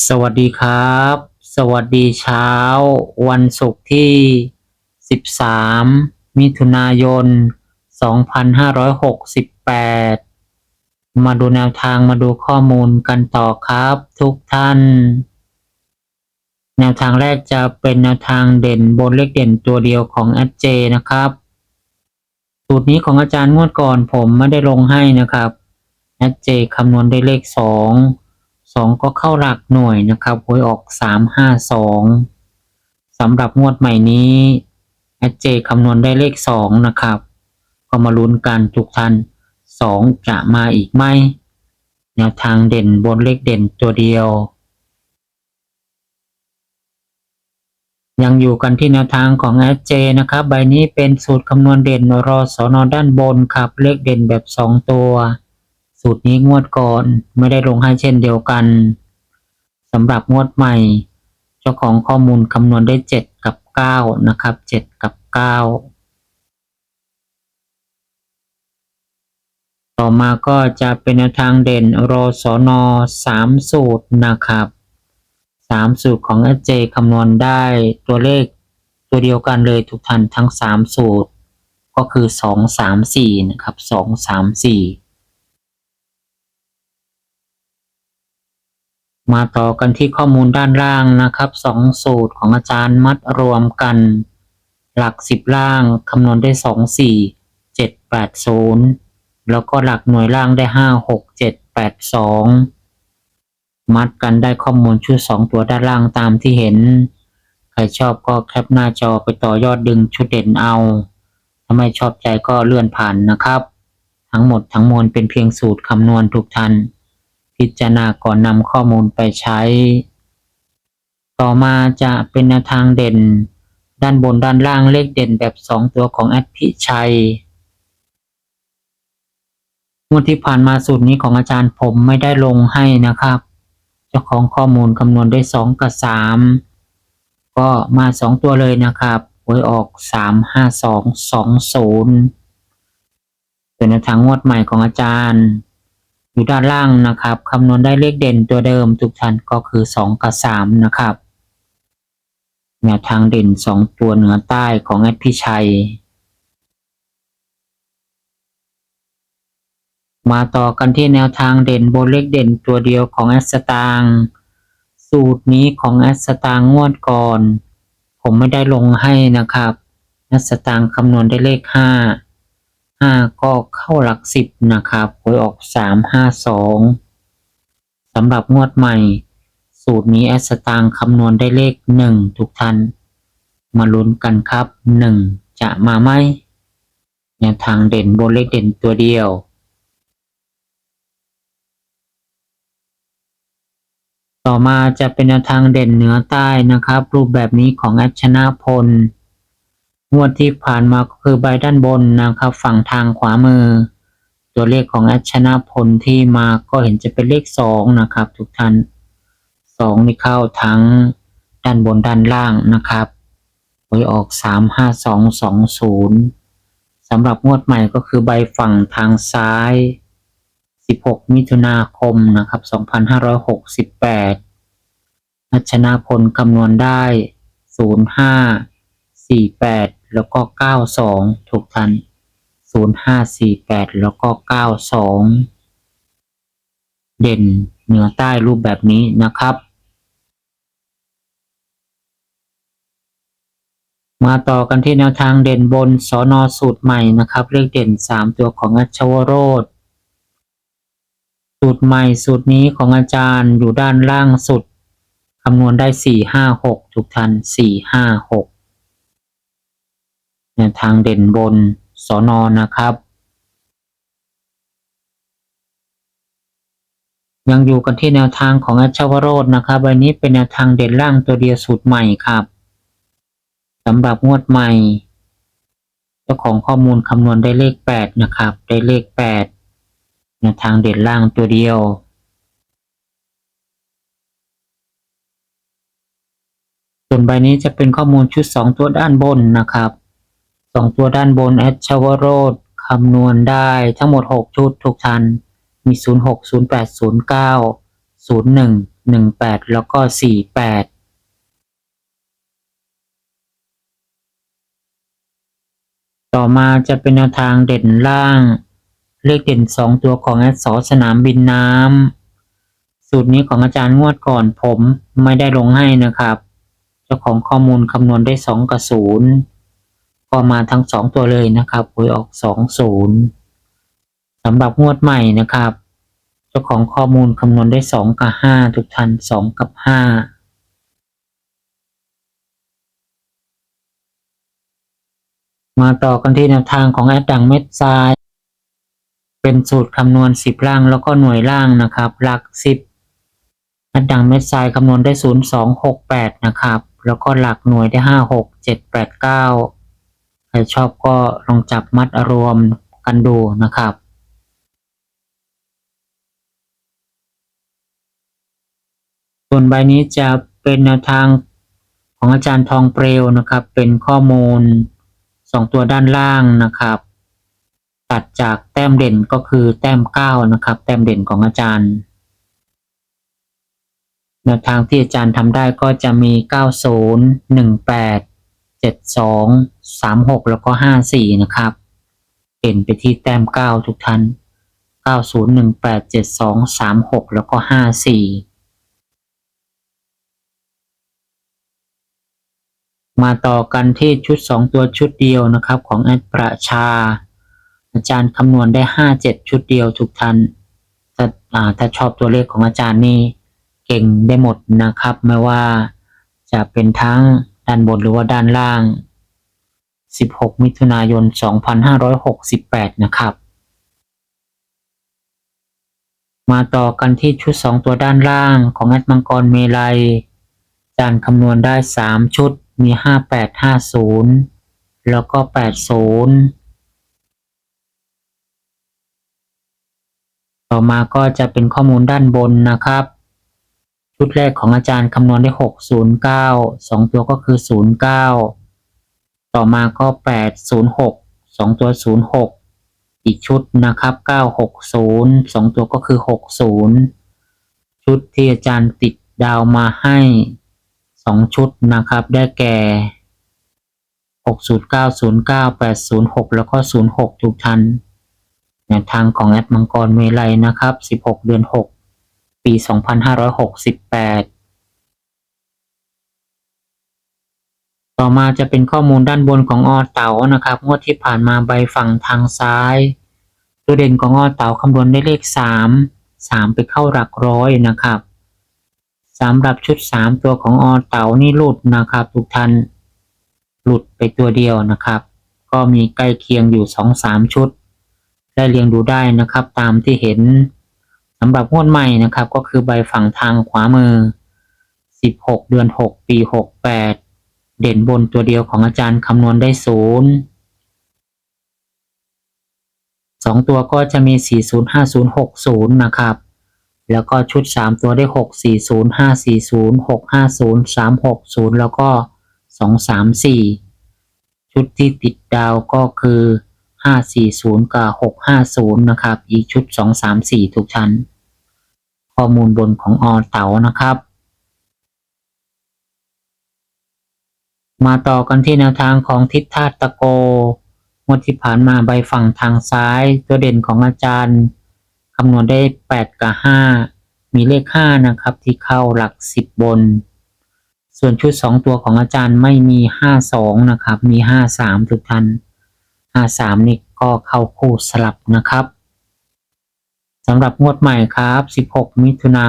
สวัสดีครับ สวัสดีเช้า วันศุกร์ที่ 13 มิถุนายน 2568 มาดูแนวทางมาดูข้อมูลกันต่อครับทุกท่าน แนวทางแรกจะเป็นแนวทางเด่นบนเลขเด่นตัวเดียวของ s j นะครับ สูตรนี้ของอาจารย์งวดก่อนผมไม่ได้ลงให้นะครับ s j คำนวณได้เลข 2 สองก็เข้าหลักหน่วยนะครับหวยออกสามห้าสองสำหรับงวดใหม่นี้แอดเจคำนวณได้เลขสองนะครับ ก็มาลุ้นกันทุกท่านสองจะมาอีกไหมแนวทางเด่นบนเลขเด่นตัวเดียว ยังอยู่กันที่แนวทางของแอดเจนะครับ ใบนี้เป็นสูตรคำนวณเด่นรอสอนอด้านบนครับ เลขเด่นแบบสองตัว สูตรนี้งวดก่อนไม่ได้ลงให้เช่นเดียวกันสำหรับงวดใหม่ เจ้าของข้อมูลคำนวณได้ 7 กับ 9 นะครับ 7 กับ 9 ต่อมาก็จะเป็นทางเด่นรอสอนอ3สูตรนะครับ 3 สูตรของ SJ คำนวณได้ตัวเลขตัวเดียวกันเลยทุกท่านทั้ง 3 สูตร ก็คือ 2 3 4 นะครับ 2 3 4 มาต่อกันที่ข้อมูลด้านล่างนะครับสองสูตรของอาจารย์มัดรวมกัน หลักสิบล่างคำนวณได้สองสี่เจ็ดแปดศูนย์แล้วก็หลักหน่วยล่างได้ห้าหกเจ็ดแปดสองมัดกันได้ข้อมูลชุดสองตัวด้านล่างตามที่เห็น ใครชอบก็แคปหน้าจอไปต่อยอดดึงชุดเด่นเอาถ้าไม่ชอบใจก็เลื่อนผ่านนะครับ ทั้งหมดทั้งมวลเป็นเพียงสูตรคำนวณทุกท่าน พิจารณาก่อนนำข้อมูลไปใช้ ต่อมาจะเป็นแนวทางเด่น ด้านบนด้านล่างเลขเด่นแบบ 2 ตัวของแอดพิชัยงวดที่ผ่านมาสูตรนี้ของอาจารย์ผมไม่ได้ลงให้นะครับ เจ้าของข้อมูลคำนวณได้ 2 กับ 3 ก็มา 2 ตัวเลยนะครับหวยออก 3 5 2 2 0เป็นแนวทางงวดใหม่ของอาจารย์ อยู่ด้านล่างนะครับคำนวณได้เลขเด่นตัวเดิมทุกท่านก็คือ 2 กับ 3 นะครับแนวทางเด่น 2 ตัวเหนือใต้ของแอดพิชัย มาต่อกันที่แนวทางเด่นบนเลขเด่นตัวเดียวของแอดสตางสูตรนี้ของแอดสตางงวดก่อน ผมไม่ได้ลงให้นะครับแอดสตางคำนวณได้เลข 5 ห้าก็เข้าหลักสิบนะครับหวยออกสามห้าสองสำหรับงวดใหม่ สูตรนี้แอสตางคำนวณได้เลขหนึ่งทุกท่าน มาลุ้นกันครับหนึ่งจะมาไหมแนวทางเด่นบนเลขเด่นตัวเดียวต่อมาจะเป็นแนวทางเด่นเหนือใต้นะครับ รูปแบบนี้ของแอชนะพล งวดที่ผ่านมาก็คือใบด้านบนนะครับ ฝั่งทางขวามือ ตัวเลขของอดชนะพลที่มาก็เห็นจะเป็นเลขสองนะครับ ทุกท่านสองนี่เข้าทั้งด้านบนด้านล่างนะครับหวยออกสามห้าสองสองศูนย์สำหรับงวดใหม่ก็คือใบฝั่งทางซ้าย 16 มิถุนาคมนะครับ 2568อัชนาพลคำนวณได้ 05สี่ แล้วก็เก้าสองถูกทันศูนย์ห้าสี่แปดแล้วก็เก้าสองเด่นเหนือใต้รูปแบบนี้นะครับ มาต่อกันที่แนวทางเด่นบนสอนอสูตรใหม่นะครับเลขเด่นสามตัวของอัชวโรธสูตรใหม่สูตรนี้ของอาจารย์อยู่ด้านล่างสุดคำนวณได้สี่ห้าหกทุกทันสี่ห้าหก แนวทางเด่นบนสอนอนะครับ ยังอยู่กันที่แนวทางของอาชวโรดนะครับวันนี้เป็นแนวทางเด่นล่างตัวเดียวสูตรใหม่ครับสำหรับงวดใหม่ เจ้าของข้อมูลคำนวณได้เลขแปดนะครับ ได้เลขแปดแนวทางเด่นล่างตัวเดียวส่วนใบนี้จะเป็นข้อมูลชุดสองตัวด้านบนนะครับ สองตัวด้านบนแอดชวโรดคำนวณได้ทั้งหมดหกชุดทุกทันมี 0 6 0 8 0 9 0 1 1 8 แล้วก็ 4 8ต่อมาจะเป็นแนวทางเด่นล่าง เลขเด่น 2 ตัวของแอดสอสนามบินน้ำ สูตรนี้ของอาจารย์งวดก่อนผมไม่ได้ลงให้นะครับ เจ้าของข้อมูลคำนวณได้ 2 กับ 0 ก็มาทั้ง2ตัวเลยนะครับหวยออก2 0สำหรับงวดใหม่นะครับ เจ้าของข้อมูลคำนวณได้สองกับห้าทุกทันสองกับห้ามาต่อกันที่แนวทางของแอดดังเม็ดทราย เป็นสูตรคำนวณสิบล่างแล้วก็หน่วยล่างนะครับ หลักสิบแอดดังเม็ดทรายคำนวณได้ศูนย์สองหกแปดนะครับ แล้วก็หลักหน่วยได้ห้าหกเจ็ดแปดเก้า ใครชอบก็ลองจับมัดรวมกันดูนะครับส่วนใบนี้จะเป็นแนวทางของอาจารย์ทองเปลวนะครับ เป็นข้อมูลสองตัวด้านล่างนะครับ ตัดจากแต้มเด่นก็คือแต้มเก้านะครับ แต้มเด่นของอาจารย์ แนวทางที่อาจารย์ทำได้ก็จะมี 90 18 72 36แล้วก็54นะครับเด่นไปที่แต้ม9ทุกท่าน90 18 72 36แล้วก็54มาต่อกันที่ชุด2ตัวชุดเดียวนะครับ ของแอดประชา อาจารย์คำนวณได้5 7ชุดเดียวทุกท่านถ้าอ่าถ้าชอบตัวเลขของอาจารย์นี่เก่งได้หมดนะครับ ไม่ว่าจะเป็นทั้ง ด้านบนหรือว่าด้านล่าง 16 มิถุนายน 2568 นะครับ มาต่อกันที่ชุด 2 ตัวด้านล่างของแอดมังกรเมลัยจารย์คำนวณได้ 3 ชุดมี 5850 แล้วก็ 80ต่อมาก็จะเป็นข้อมูลด้านบนนะครับ ชุดแรกของอาจารย์คำนวณได้ 609 2 ตัวก็คือ 09 ต่อมาก็ 806 2 ตัว 06 อีกชุดนะครับ 960 2 ตัวก็คือ 60 ชุดที่อาจารย์ติดดาวมาให้ 2 ชุดนะครับ ได้แก่ 609 09 806 แล้วก็ 06 ทุกท่านแนวทางของแอดมังกรเมลัยนะครับ 16 เดือน 6 ปี 2568ต่อมาจะเป็นข้อมูลด้านบนของออเต๋านะครับ งวดที่ผ่านมาใบฝั่งทางซ้าย ตัวเด่นของออเต๋าคำนวณได้เลข 3 3 ไปเข้าหลักร้อยนะครับสำหรับชุด 3 ตัวของอเต๋านี่หลุดนะครับทุกท่านหลุดไปตัวเดียวนะครับ ก็มีใกล้เคียงอยู่ 2-3 ชุด ได้เรียงดูได้นะครับตามที่เห็น สำหรับงวดใหม่นะครับ ก็คือใบฝั่งทางขวามือ 16 เดือน 6 ปี 68 เด่นบนตัวเดียวของอาจารย์คำนวณได้ศูนย์สองตัวก็จะมี 40 50 60 นะครับ แล้วก็ชุด 3 ตัวได้ 6 40 540 6 50 3 60 แล้วก็ 2 3 4 ชุดที่ติดดาวก็คือ540 กับ 650 นะครับ อีกชุด 2 3 4 ทุกชั้น ข้อมูลบนของอเต๋านะครับ มาต่อกันที่แนวทางของทิศธาตุตะโกงวดที่ผ่านมาใบฝั่งทางซ้ายตัวเด่นของอาจารย์คำนวณได้ 8 กับ 5 มีเลข 5 นะครับ ที่เข้าหลัก 10 บน ส่วนชุด 2 ตัวของอาจารย์ไม่มี 52 นะครับ มี 53 ทุกท่าน53 นี่ก็เข้าคู่สลับนะครับ สำหรับงวดใหม่ครับ 16 มิถุนา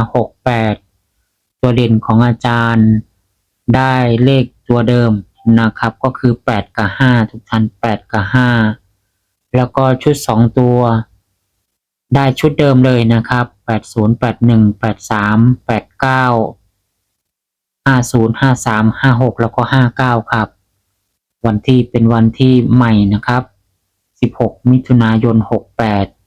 68 ตัวเด่นของอาจารย์ได้เลขตัวเดิมนะครับ ก็คือ 8 กับ 5 ทุกท่าน8 กับ 5 แล้วก็ชุด 2 ตัว ได้ชุดเดิมเลยนะครับ 80 81 83 89 50 53 56 แล้วก็ 59 ครับ วันที่เป็นวันที่ใหม่นะครับ 16 มิถุนายน 68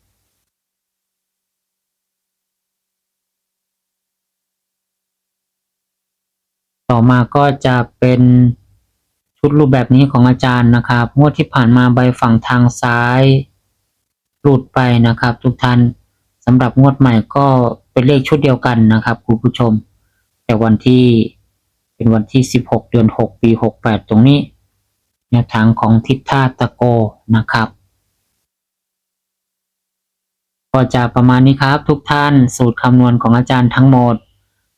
ต่อมาก็จะเป็นชุดรูปแบบนี้ของอาจารย์นะครับ งวดที่ผ่านมาใบฝั่งทางซ้ายหลุดไปนะครับ ทุกท่านสำหรับงวดใหม่ก็เป็นเลขชุดเดียวกันนะครับคุณผู้ชม แต่วันที่เป็นวันที่ 16 เดือน 6 ปี 68 ตรงนี้แนวทางของทิศท่าตะโกนะครับ ก็จะประมาณนี้ครับทุกท่านสูตรคำนวณของอาจารย์ทั้งหมด